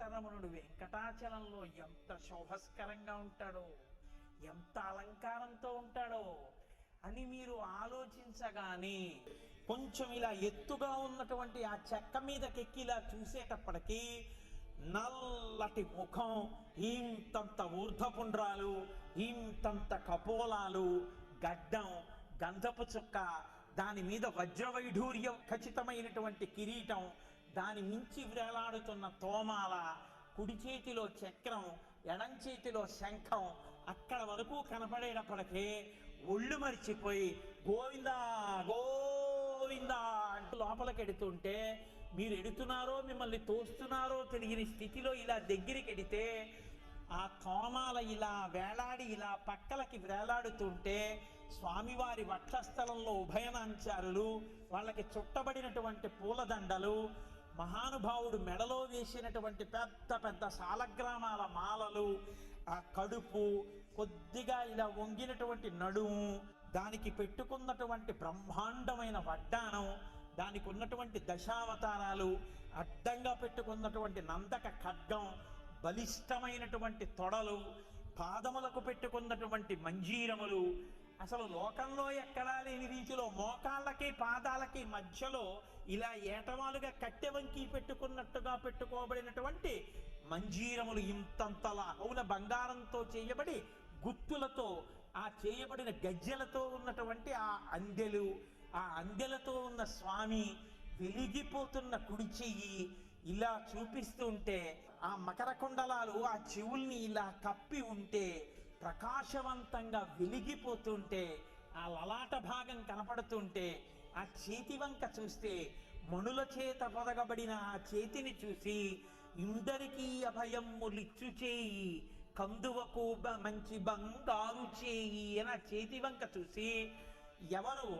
వెంకటరమణుడు వెంకటాచలంలో ఎంత శోభస్కరంగా ఉంటాడో ఎంత అలంకారంతో ఉంటాడో అని మీరు ఆలోచించగానే కొంచెం ఇలా ఎత్తుగా ఉన్నటువంటి ఆ చెక్క మీదకెక్కి ఇలా చూసేటప్పటికీ నల్లటి ముఖం ఇంతంత ఊర్ధపుండ్రాలు ఇంతంత కపోలాలు గడ్డం గంధపు చుక్క దాని మీద వజ్రవైఢూర్యం ఖచ్చితమైనటువంటి కిరీటం దాని మించి వేలాడుతున్న తోమాల కుడి చేతిలో చక్రం ఎడం చేతిలో శంఖం అక్కడ వరకు కనపడేటప్పటికే ఒళ్ళు మరిచిపోయి గోవిందా గోవిందా అంటూ లోపలికి ఎడుతుంటే మీరు ఎడుతున్నారో మిమ్మల్ని తోస్తున్నారో తెలియని స్థితిలో ఇలా దగ్గరికి ఎడితే ఆ తోమాల ఇలా వేలాడి ఇలా పక్కలకి వేలాడుతుంటే స్వామివారి వక్షస్థలంలో ఉభయనాంచారులు వాళ్ళకి చుట్టబడినటువంటి పూలదండలు మహానుభావుడు మెడలో వేసినటువంటి పెద్ద పెద్ద సాలగ్రామాల మాలలు ఆ కడుపు కొద్దిగా ఇలా వంగినటువంటి నడుము దానికి పెట్టుకున్నటువంటి బ్రహ్మాండమైన వడ్డానం దానికి ఉన్నటువంటి దశావతారాలు అడ్డంగా పెట్టుకున్నటువంటి నందక ఖడ్గం బలిష్టమైనటువంటి తొడలు పాదములకు పెట్టుకున్నటువంటి మంజీరములు అసలు లోకంలో ఎక్కడా లేని రీతిలో మోకాళ్ళకి పాదాలకి మధ్యలో ఇలా ఏటవాలుగా కట్టె వంకి పెట్టుకున్నట్టుగా పెట్టుకోబడినటువంటి మంజీరములు ఇంతంతలా అవున బంగారంతో చేయబడి గుత్తులతో ఆ చేయబడిన గజ్జెలతో ఉన్నటువంటి ఆ అందెలు ఆ అందెలతో ఉన్న స్వామి వెలిగిపోతున్న కుడి చెయ్యి ఇలా చూపిస్తూ ఉంటే ఆ మకర కుండలాలు ఆ చెవుల్ని ఇలా కప్పి ఉంటే ప్రకాశవంతంగా వెలిగిపోతుంటే ఆ లలాట భాగం కనపడుతుంటే ఆ చేతి వంక చూస్తే మణుల చేత పొదగబడిన ఆ చేతిని చూసి ఇందరికీ అభయమ్ములిచ్చు చేయి కందువకు మంచి బంగారు చేయి అని ఆ చేతి వంక చూసి ఎవరు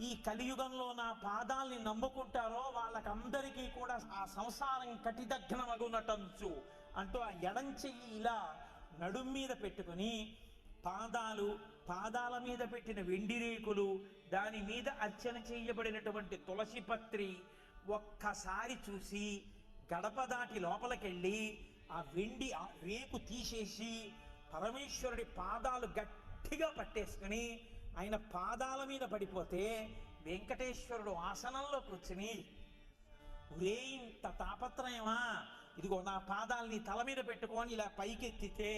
ఈ కలియుగంలో నా పాదాల్ని నమ్ముకుంటారో వాళ్ళకందరికీ కూడా ఆ సంసారం కటిదగ్నమగునటంచు అంటూ ఆ ఎడం చెయ్యి ఇలా నడుం మీద పెట్టుకుని పాదాలు పాదాల మీద పెట్టిన వెండి రేకులు దాని మీద అర్చన చేయబడినటువంటి తులసి పత్రి ఒక్కసారి చూసి గడప దాటి లోపలికెళ్ళి ఆ వెండి ఆ రేకు తీసేసి పరమేశ్వరుడి పాదాలు గట్టిగా పట్టేసుకుని ఆయన పాదాల మీద పడిపోతే వెంకటేశ్వరుడు ఆసనంలో కూర్చుని ఒరే ఇంత తాపత్రయమా? ఇదిగో నా పాదాల్ని తల మీద పెట్టుకొని ఇలా పైకెత్తితే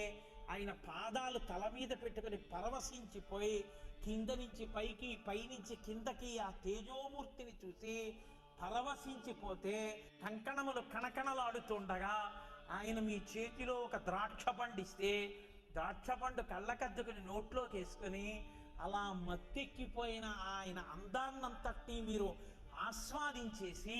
ఆయన పాదాలు తల మీద పెట్టుకుని పరవశించిపోయి కింద నుంచి పైకి పైనుంచి కిందకి ఆ తేజోమూర్తిని చూసి పరవశించిపోతే కంకణములు కణకణలాడుతుండగా ఆయన మీ చేతిలో ఒక ద్రాక్ష పండిస్తే ద్రాక్ష పండు కళ్ళకద్దుకుని నోట్లోకి వేసుకుని అలా మత్తెక్కిపోయిన ఆయన అందాన్నంతటి మీరు ఆస్వాదించేసి